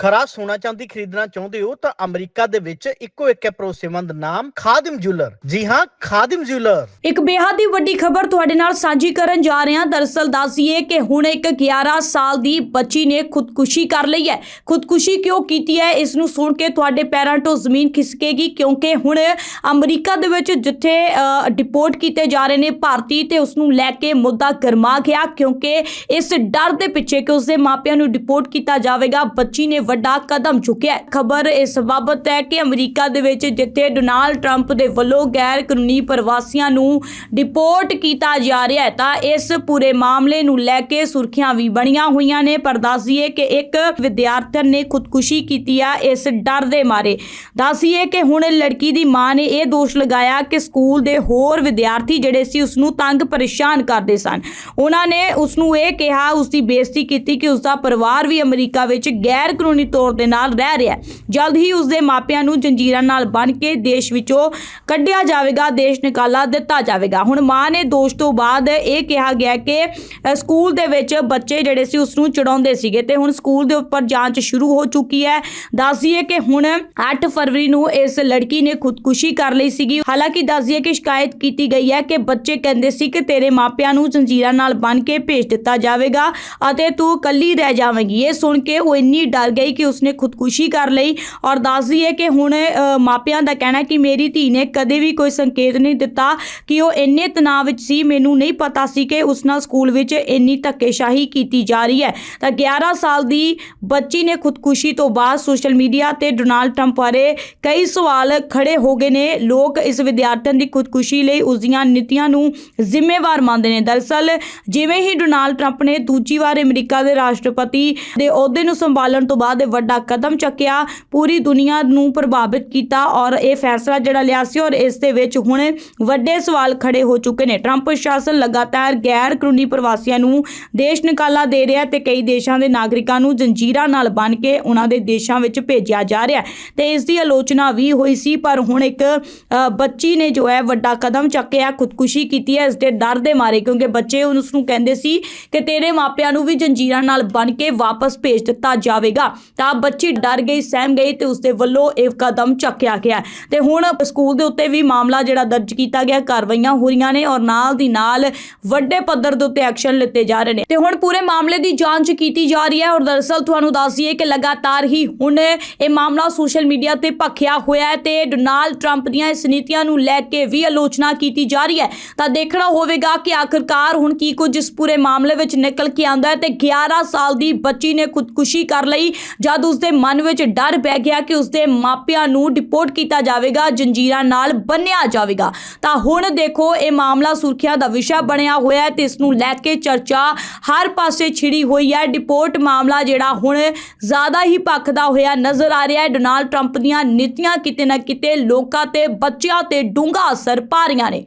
ਖਰਾ ਸੋਨਾ ਚਾਂਦੀ ਖਰੀਦਣਾ ਚਾਹੁੰਦੇ ਹੋ ਤਾਂ ਅਮਰੀਕਾ ਦੇ ਵਿੱਚ ਇੱਕੋ ਇੱਕ ਹੈ ਭਰੋਸੇਮੰਦ ਨਾਮ, ਖਾਦਿਮ ਜੁਐਲਰ। ਜੀ ਹਾਂ, ਖਾਦਿਮ ਜੁਐਲਰ। ਇੱਕ ਬੇਹੱਦ ਹੀ ਵੱਡੀ ਖਬਰ ਤੁਹਾਡੇ ਨਾਲ ਸਾਂਝੀ ਕਰਨ ਜਾ ਰਹੇ। ਹਾਂ ਦਰਅਸਲ ਦੱਸੀਏ ਕਿ ਹੁਣ ਇੱਕ 11 ਸਾਲ ਦੀ ਬੱਚੀ ਨੇ ਖੁਦਕੁਸ਼ੀ ਕਰ ਲਈ ਹੈ। ਖੁਦਕੁਸ਼ੀ ਕਿਉਂ ਕੀਤੀ ਹੈ? ਇਸ ਨੂੰ ਸੁਣ ਕੇ ਤੁਹਾਡੇ ਪੈਰਾਂ ਤੋਂ ਜ਼ਮੀਨ ਖਿਸਕੇਗੀ ਕਿਉਂਕਿ ਹੁਣ ਅਮਰੀਕਾ ਦੇ ਵਿੱਚ ਜਿੱਥੇ ਡਿਪੋਰਟ ਕੀਤੇ ਜਾ ਰਹੇ ਨੇ ਭਾਰਤੀ ਤੇ ਉਸ ਨੂੰ ਲੈ ਕੇ ਮੁੱਦਾ ਗਰਮਾ ਗਿਆ ਕਿਉਂਕਿ ਇਸ ਡਰ ਦੇ ਪਿੱਛੇ ਕਿ ਉਸਦੇ ਮਾਪਿਆਂ ਨੂੰ ਡਿਪੋਰਟ ਕੀਤਾ ਜਾਵੇਗਾ। ਬੱਚੀ ਨੇ ਵੱਡਾ ਕਦਮ ਚੁੱਕਿਆ ਖਬਰ ਇਸ ਬਾਬਤ ਹੈ ਕਿ ਅਮਰੀਕਾ ਦੇ ਵਿੱਚ ਜਿੱਥੇ ਡੋਨਾਲਡ ਟਰੰਪ ਦੇ ਵੱਲੋਂ ਗੈਰ ਕਾਨੂੰਨੀ ਪ੍ਰਵਾਸੀਆਂ ਨੂੰ ਡਿਪੋਰਟ ਕੀਤਾ ਜਾ ਰਿਹਾ ਹੈ, ਤਾਂ ਇਸ ਪੂਰੇ ਮਾਮਲੇ ਨੂੰ ਲੈ ਕੇ ਸੁਰਖੀਆਂ ਵੀ ਬਣੀਆਂ ਹੋਈਆਂ ਨੇ। ਪਰ ਦੱਸੀਏ ਕਿ ਇੱਕ ਵਿਦਿਆਰਥਣ ਨੇ ਖੁਦਕੁਸ਼ੀ ਕੀਤੀ ਆ ਇਸ ਡਰ ਦੇ ਮਾਰੇ। ਦੱਸੀਏ ਕਿ ਹੁਣ ਲੜਕੀ ਦੀ ਮਾਂ ਨੇ ਇਹ ਦੋਸ਼ ਲਗਾਇਆ ਕਿ ਸਕੂਲ ਦੇ ਹੋਰ ਵਿਦਿਆਰਥੀ ਜਿਹੜੇ ਸੀ, ਉਸ ਨੂੰ ਤੰਗ ਪਰੇਸ਼ਾਨ ਕਰਦੇ ਸਨ। ਉਹਨਾਂ ਨੇ ਉਸ ਨੂੰ ਇਹ ਕਿਹਾ, ਉਸ ਦੀ ਬੇਇੱਜ਼ਤੀ ਕੀਤੀ ਕਿ ਉਸ ਦਾ ਪਰਿਵਾਰ ਵੀ ਅਮਰੀਕਾ ਵਿੱਚ ਗੈਰ ਕਾਨੂੰਨੀ ਤੌਰ ਦੇ ਨਾਲ ਰਹਿ ਰਿਹਾ ਹੈ। ਜਲਦ ਹੀ ਉਸ ਦੇ ਮਾਪਿਆਂ ਨੂੰ ਜੰਜੀਰਾਂ ਨਾਲ ਬੰਨ੍ਹ ਕੇ ਦੇਸ਼ ਵਿੱਚੋਂ ਕੱਢਿਆ ਜਾਵੇਗਾ, ਦੇਸ਼ ਨਿਕਾਲਾ ਦਿੱਤਾ ਜਾਵੇਗਾ। ਹੁਣ ਮਾਂ ਨੇ ਦੋਸ਼ ਤੋਂ ਬਾਅਦ ਇਹ ਕਿਹਾ ਗਿਆ ਕਿ ਸਕੂਲ ਦੇ ਵਿੱਚ ਬੱਚੇ ਜਿਹੜੇ ਸੀ ਉਸ ਨੂੰ ਚੜਾਉਂਦੇ ਸੀਗੇ ਤੇ ਹੁਣ ਸਕੂਲ ਦੇ ਉੱਪਰ ਜਾਂਚ ਸ਼ੁਰੂ ਹੋ ਚੁੱਕੀ ਹੈ। ਦੱਸਦੀਏ ਕਿ ਹੁਣ 8 ਫਰਵਰੀ ਨੂੰ ਇਸ ਲੜਕੀ ਨੇ ਖੁਦਕੁਸ਼ੀ ਕਰ ਲਈ ਸੀਗੀ। ਹਾਲਾਂਕਿ ਦੱਸਦੀਏ ਕਿ ਸ਼ਿਕਾਇਤ ਕੀਤੀ ਗਈ ਹੈ ਕਿ ਬੱਚੇ ਕਹਿੰਦੇ ਸੀ ਕਿ ਤੇਰੇ ਮਾਪਿਆਂ ਨੂੰ ਜੰਜੀਰਾਂ ਨਾਲ ਬੰਨ੍ਹ ਕੇ ਭੇਜ ਦਿੱਤਾ ਜਾਵੇਗਾ ਅਤੇ ਤੂੰ ਇਕੱਲੀ ਰਹਿ ਜਾਵੇਂਗੀ। ਇਹ ਸੁਣ ਕੇ ਉਹ ਇੰਨੀ ਡਰ ਗਈ ਕਿ ਉਸਨੇ ਖੁਦਕੁਸ਼ੀ ਕਰ ਲਈ ਔਰ ਦੱਸਦੀ ਹੈ ਕਿ ਹੁਣ ਮਾਪਿਆਂ ਦਾ ਕਹਿਣਾ ਕਿ ਮੇਰੀ ਧੀ ਨੇ ਕਦੇ ਵੀ ਕੋਈ ਸੰਕੇਤ ਨਹੀਂ ਦਿੱਤਾ ਕਿ ਉਹ ਇੰਨੇ ਤਣਾਅ ਵਿੱਚ ਸੀ, ਮੈਨੂੰ ਨਹੀਂ ਪਤਾ ਸੀ ਕਿ ਉਸ ਨਾਲ ਸਕੂਲ ਵਿੱਚ ਇੰਨੀ ਧੱਕੇਸ਼ਾਹੀ ਕੀਤੀ ਜਾ ਰਹੀ ਹੈ। ਤਾਂ 11 ਸਾਲ ਦੀ ਬੱਚੀ ਨੇ ਖੁਦਕੁਸ਼ੀ ਤੋਂ ਬਾਅਦ ਸੋਸ਼ਲ ਮੀਡੀਆ ਤੇ ਡੋਨਾਲਡ ਟਰੰਪ ਬਾਰੇ ਕਈ ਸਵਾਲ ਖੜੇ ਹੋ ਗਏ ਨੇ। ਲੋਕ ਇਸ ਵਿਦਿਆਰਥਣ ਦੀ ਖੁਦਕੁਸ਼ੀ ਲਈ ਉਸ ਦੀਆਂ ਨੀਤੀਆਂ ਨੂੰ ਜ਼ਿੰਮੇਵਾਰ ਮੰਨਦੇ ਨੇ। ਦਰਅਸਲ ਜਿਵੇਂ ਹੀ ਡੋਨਾਲਡ ਟਰੰਪ ਨੇ ਦੂਜੀ ਵਾਰ ਅਮਰੀਕਾ ਦੇ ਰਾਸ਼ਟਰਪਤੀ ਦੇ ਅਹੁਦੇ ਨੂੰ ਸੰਭਾਲਣ ਤੋਂ ਬਾਅਦ ਇਹ ਵੱਡਾ ਕਦਮ ਚੱਕਿਆ, ਪੂਰੀ ਦੁਨੀਆ ਨੂੰ ਪ੍ਰਭਾਵਿਤ ਕੀਤਾ ਔਰ ਇਹ ਫੈਸਲਾ ਜਿਹੜਾ ਲਿਆ ਸੀ ਔਰ ਇਸ ਦੇ ਵਿੱਚ ਹੁਣ ਵੱਡੇ ਸਵਾਲ ਖੜੇ ਹੋ ਚੁੱਕੇ ਨੇ। ਟਰੰਪ ਪ੍ਰਸ਼ਾਸਨ ਲਗਾਤਾਰ ਗੈਰ ਕਾਨੂੰਨੀ ਪ੍ਰਵਾਸੀਆਂ ਨੂੰ ਦੇਸ਼ ਨਿਕਾਲਾ ਦੇ ਰਿਹਾ ਤੇ ਕਈ ਦੇਸ਼ਾਂ ਦੇ ਨਾਗਰਿਕਾਂ ਨੂੰ ਜੰਜੀਰਾਂ ਨਾਲ ਬੰਨ੍ਹ ਕੇ ਉਹਨਾਂ ਦੇ ਦੇਸ਼ਾਂ ਵਿੱਚ ਭੇਜਿਆ ਜਾ ਰਿਹਾ ਹੈ। ਤੇ ਇਸ ਦੀ ਆਲੋਚਨਾ ਵੀ ਹੋਈ ਸੀ, ਪਰ ਹੁਣ ਇੱਕ ਬੱਚੀ ਨੇ ਜੋ ਹੈ ਵੱਡਾ ਕਦਮ ਚੱਕਿਆ, ਖੁਦਕੁਸ਼ੀ ਕੀਤੀ ਹੈ, ਇਸ ਦੇ ਡਰ ਦੇ ਮਾਰੇ, ਕਿਉਂਕਿ ਬੱਚੇ ਉਸ ਨੂੰ ਕਹਿੰਦੇ ਸੀ ਕਿ ਤੇਰੇ ਮਾਪਿਆਂ ਨੂੰ ਵੀ ਜੰਜੀਰਾਂ ਨਾਲ ਬੰਨ੍ਹ ਕੇ ਵਾਪਸ ਭੇਜ ਦਿੱਤਾ ਜਾਵੇਗਾ। ਤਾਂ ਬੱਚੀ ਡਰ ਗਈ, ਸਹਿਮ ਗਈ ਤੇ ਉਸਦੇ ਵੱਲੋਂ ਇਹ ਕਦਮ ਚੱਕਿਆ ਗਿਆ। ਤੇ ਹੁਣ ਸਕੂਲ ਦੇ ਉੱਤੇ ਵੀ ਮਾਮਲਾ ਜਿਹੜਾ ਦਰਜ ਕੀਤਾ ਗਿਆ, ਕਾਰਵਾਈਆਂ ਹੋ ਰਹੀਆਂ ਨੇ ਔਰ ਨਾਲ ਦੀ ਨਾਲ ਵੱਡੇ ਪੱਧਰ ਦੇ ਉੱਤੇ ਐਕਸ਼ਨ ਲਿੱਤੇ ਜਾ ਰਹੇ ਨੇ। ਤੇ ਹੁਣ ਪੂਰੇ ਮਾਮਲੇ ਦੀ ਜਾਂਚ ਕੀਤੀ ਜਾ ਰਹੀ ਹੈ ਔਰ ਦਰਅਸਲ ਤੁਹਾਨੂੰ ਦੱਸ ਦਈਏ ਕਿ ਲਗਾਤਾਰ ਹੀ ਹੁਣ ਇਹ ਮਾਮਲਾ ਸੋਸ਼ਲ ਮੀਡੀਆ ਤੇ ਭਖਿਆ ਹੋਇਆ ਹੈ ਤੇ ਡੋਨਾਲਡ ਟਰੰਪ ਦੀਆਂ ਇਸ ਨੀਤੀਆਂ ਨੂੰ ਲੈ ਕੇ ਵੀ ਆਲੋਚਨਾ ਕੀਤੀ ਜਾ ਰਹੀ ਹੈ। ਤਾਂ ਦੇਖਣਾ ਹੋਵੇਗਾ ਕਿ ਆਖਿਰਕਾਰ ਹੁਣ ਕੀ ਕੁਝ ਇਸ ਪੂਰੇ ਮਾਮਲੇ ਵਿੱਚ ਨਿਕਲ ਕੇ ਆਉਂਦਾ ਹੈ ਤੇ 11 ਸਾਲ ਦੀ ਬੱਚੀ ਨੇ ਖੁਦਕੁਸ਼ੀ ਕਰ ਲਈ ਜਦ ਉਸਦੇ ਮਨ ਵਿੱਚ ਡਰ ਬਹਿ ਗਿਆ ਕਿ ਉਸਦੇ ਮਾਪਿਆਂ ਨੂੰ ਡਿਪੋਰਟ ਕੀਤਾ ਜਾਵੇਗਾ, ਜੰਜੀਰਾਂ ਨਾਲ ਬੰਨਿਆ ਜਾਵੇਗਾ। ਤਾਂ ਹੁਣ ਦੇਖੋ, ਇਹ ਮਾਮਲਾ ਸੁਰਖੀਆਂ ਦਾ ਵਿਸ਼ਾ ਬਣਿਆ ਹੋਇਆ ਹੈ ਤੇ ਇਸ ਨੂੰ ਲੈ ਕੇ ਚਰਚਾ ਹਰ ਪਾਸੇ ਛਿੜੀ ਹੋਈ ਹੈ। ਡਿਪੋਰਟ ਮਾਮਲਾ ਜਿਹੜਾ ਹੁਣ ਜ਼ਿਆਦਾ ਹੀ ਪੱਖਦਾ ਹੋਇਆ ਨਜ਼ਰ ਆ ਰਿਹਾ ਹੈ। ਡੋਨਾਲਡ ਟਰੰਪ ਦੀਆਂ ਨੀਤੀਆਂ ਕਿਤੇ ਨਾ ਕਿਤੇ ਲੋਕਾਂ ਤੇ ਬੱਚਿਆਂ ਤੇ ਡੂੰਘਾ ਅਸਰ ਪਾ ਰਹੀਆਂ ਨੇ।